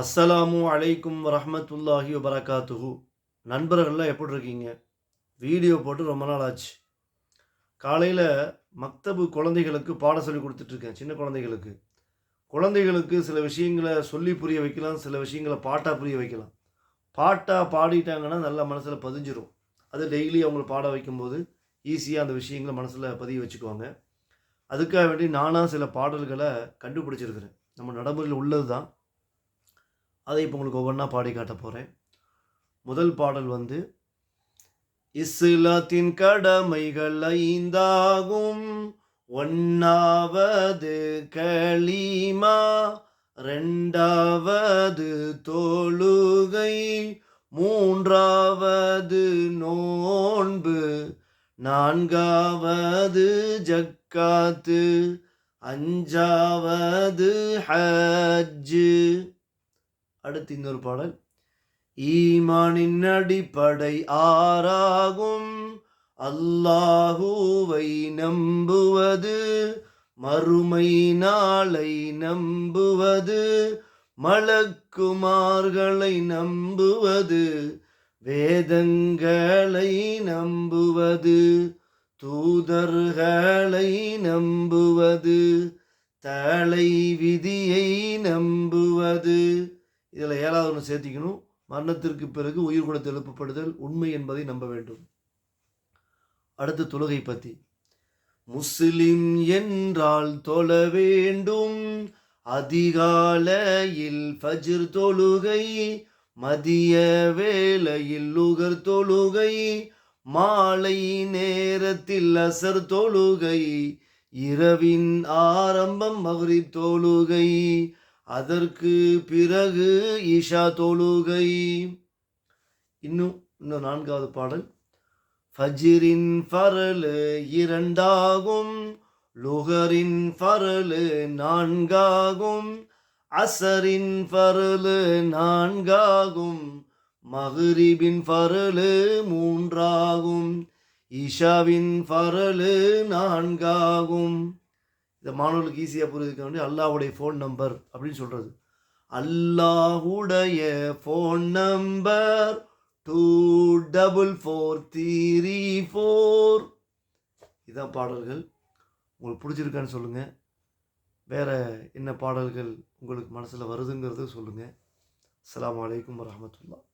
அஸ்ஸலாமு அலைக்கும் ரஹமத்துல்லாஹி வபரகாத்துஹு. நண்பர்கள்லாம் எப்படி இருக்கீங்க? வீடியோ போட்டு ரொம்ப நாள் ஆச்சு. காலையில் மக்தபு குழந்தைகளுக்கு பாடம் சொல்லி கொடுத்துட்ருக்கேன் சின்ன குழந்தைகளுக்கு. குழந்தைகளுக்கு சில விஷயங்களை சொல்லி புரிய வைக்கலாம் சில விஷயங்களை பாட்டாக புரிய வைக்கலாம். பாட்டாக பாடிட்டாங்கன்னா நல்லா மனசில் பதிஞ்சிரும். அது டெய்லி அவங்கள பாட வைக்கும்போது ஈஸியாக அந்த விஷயங்களை மனசில் பதிய வச்சுக்குவாங்க. அதுக்காக வேண்டி நானாக சில பாடல்களை கண்டுபிடிச்சிருக்கிறேன். நம்ம நடைமுறையில் உள்ளது தான் அதை இப்போ உங்களுக்கு ஒவ்வொன்றா பாடி காட்ட போகிறேன் முதல் பாடல் வந்து இஸ்லாத்தின் கடமைகள் ஐந்தாகும். ஒன்னாவது களீமா ரெண்டாவது தொழுகை மூன்றாவது நோன்பு நான்காவது ஜக்காத்து அஞ்சாவது ஹஜ்ஜு. அடுத்து இன்னொரு பாடல். ஈமானின் அடிப்படை ஆறாகும். அல்லாஹூவை நம்புவது மறுமை நாளை நம்புவது மலக்குமார்களை நம்புவது வேதங்களை நம்புவது தூதர்களை நம்புவது தலை விதியை நம்புவது இதில் ஏழாவது ஒன்று சேர்த்திக்கணும். மரணத்திற்கு பிறகு உயிர் குணத்தை எழுப்பப்படுதல் உண்மை என்பதை நம்ப வேண்டும். அடுத்து தொழுகை பற்றி முஸ்லிம் என்றால் தொழ வேண்டும். அதிகாலையில் ஃபஜ்ர் தொழுகை மதிய வேளையில் உகர் தொழுகை மாலை நேரத்தில் அசர் தொழுகை இரவின் ஆரம்பம் மகரிப் தொழுகை அதற்கு பிறகு ஈஷா தொழுகை. இன்னும் இன்னும் நான்காவது பாடல். ஃபஜிரின் ஃபரலு இரண்டாகும் லுகரின் ஃபரலு நான்காகும் அசரின் ஃபரலு நான்காகும் மஹ்ரிபின் ஃபரலு மூன்றாகும் இஷாவின் ஃபரலு நான்காகும். இந்த மாணவர்களுக்கு ஈஸியாக புரியுதுக்க வேண்டிய அல்லாவுடைய ஃபோன் நம்பர் அப்படின்னு சொல்கிறது அல்லாஹுடைய phone number two double four three four இதான் பாடல்கள். உங்களுக்கு பிடிச்சிருக்கான்னு சொல்லுங்கள் வேறு என்ன பாடல்கள் உங்களுக்கு மனசில் வருதுங்கிறது சொல்லுங்கள் அஸ்ஸலாமு அலைக்கும் வரஹ்மத்துல்லாஹ்.